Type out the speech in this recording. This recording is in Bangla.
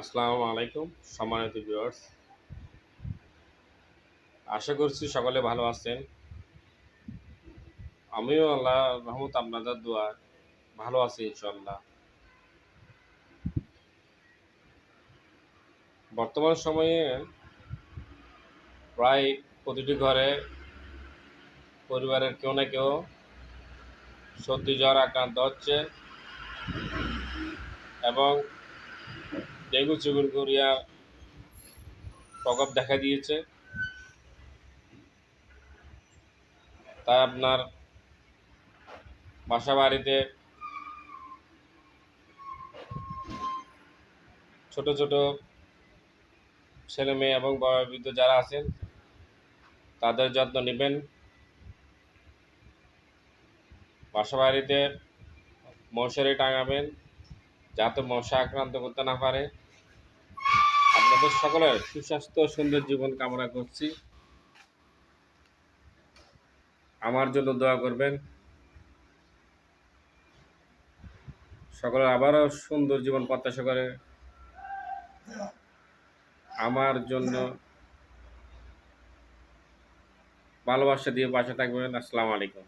আসসালামু আলাইকুম, সম্মানিত ভিউয়ার্স আশা করছি সকলে ভালো আছেন। আমিও আল্লাহ রহমত, আপনাদের দোয়া ভালো আছি ইনশাল্লাহ বর্তমান সময়ে প্রায় প্রতিটি ঘরে পরিবারের কেউ না কেউ সর্দি, জ্বর আক্রান্ত হচ্ছে এবং ডেঙ্গু চিকুনগুনিয়া প্রকোপ দেখা দিয়েছে। তাই আপনার বাসা বাড়িতে ছোট ছোট ছেলে মেয়ে এবং বয়োবৃদ্ধ যারা আছেন, তাদের যত্ন নেবেন। বাসা বাড়িতে মশারি টাঙাবেন। যাতে মশা আক্রান্ত করতে না পারে। আপনাদের সকলের সুস্বাস্থ্য সুন্দর জীবন কামনা করছি। আমার জন্য দোয়া করবেন। সকলের আবারও সুন্দর জীবন প্রত্যাশা করে। আমার জন্য ভালোবাসা দিয়ে পাশে থাকবেন। আসসালামু আলাইকুম।